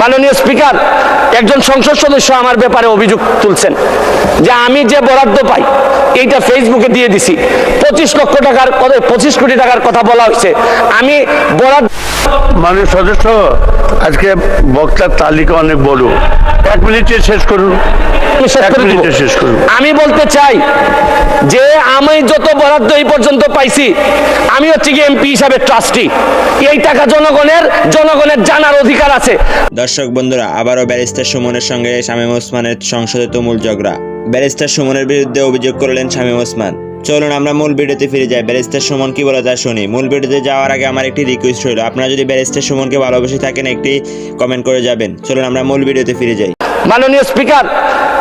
মাননীয় স্পিকার একজন সংসদ সদস্য আমার ব্যাপারে অভিযোগ তুলছেন যে আমি যে বরাদ্দ পাই এইটা ফেসবুকে দিয়ে দিছি। পঁচিশ লক্ষ টাকার পঁচিশ কোটি টাকার কথা বলা হয়েছে। আমি বরাদ্দ মাননীয় সদস্য আজকে বক্তার তালিকা অনেক বড়। এক মিনিটে শেষ করুন। আমি বলতে চাই যে আমি যত বরাদ্দ এই পর্যন্ত পাইছি, আমি হচ্ছে কি এমপি হিসাবে ট্রাস্টি এই টাকা জনগণের জনগণের জানার অধিকার আছে। দর্শক বন্ধুরা, আবারও ব্যারিস্টার সুমনের সঙ্গে শামীম ওসমানের সংসদে তুমুল ঝগড়া। ব্যারিস্টার সুমনের বিরুদ্ধে অভিযোগ করলেন শামীম ওসমান। চলুন আমরা মূল ভিডিওতে ফিরে যাই। ব্যারিস্টার সুমন কি বলে তা শুনি। মূল ভিডিওতে যাওয়ার আগে আমার একটি রিকোয়েস্ট রইল। আপনারা যদি ব্যারিস্টার সুমনকে ভালোবেসে থাকেন, একটি কমেন্ট করে যাবেন। চলুন আমরা মূল ভিডিওতে ফিরে যাই। মাননীয় স্পিকার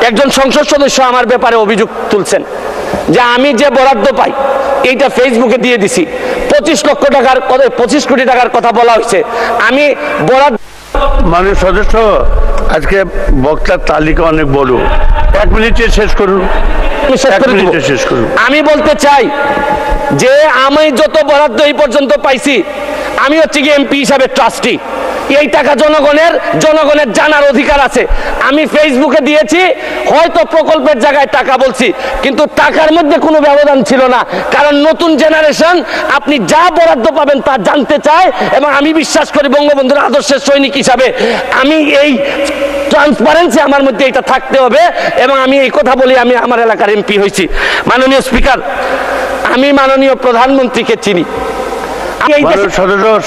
একজন সংসদ সদস্য আমার ব্যাপারে অভিযোগ তুলছেন যে আমি যে বরাদ্দ পাই এইটা ফেসবুকে দিয়ে দিছি। পঁচিশ লক্ষ টাকার পঁচিশ কোটি টাকার কথা বলা হয়েছে। আমি বরাদ্দ মাননীয় সদস্য আজকে বক্তার তালিকা অনেক বড়। এক মিনিটে শেষ করুন। শেষ করুন। আমি বলতে চাই যে আমি যত বরাদ্দ এই পর্যন্ত পাইছি আমি হচ্ছে কি এমপি হিসাবে ট্রাস্টি এই টাকা জনগণের জনগণের জানার অধিকার আছে। আমি ফেসবুকে দিয়েছি, হয়তো প্রকল্পের জায়গায় টাকা বলছি, কিন্তু টাকার মধ্যে কোনো ব্যবধান ছিল না। কারণ নতুন জেনারেশন আপনি যা বরাদ্দ পাবেন তা জানতে চায়, এবং আমি বিশ্বাস করি বঙ্গবন্ধুর আদর্শের সৈনিক হিসাবে আমি এই ট্রান্সপারেন্সি আমার মধ্যে এটা থাকতে হবে, এবং আমি এই কথা বলি, আমি আমার এলাকার এমপি হয়েছি। মাননীয় স্পিকার আমি মাননীয় প্রধানমন্ত্রীকে চিনি।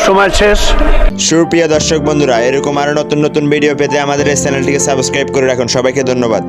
সময় শেষ। সুপ্রিয় দর্শক বন্ধুরা এরকম আরও নতুন নতুন ভিডিও পেতে আমাদের এই চ্যানেলটিকে সাবস্ক্রাইব করে রাখুন। সবাইকে ধন্যবাদ।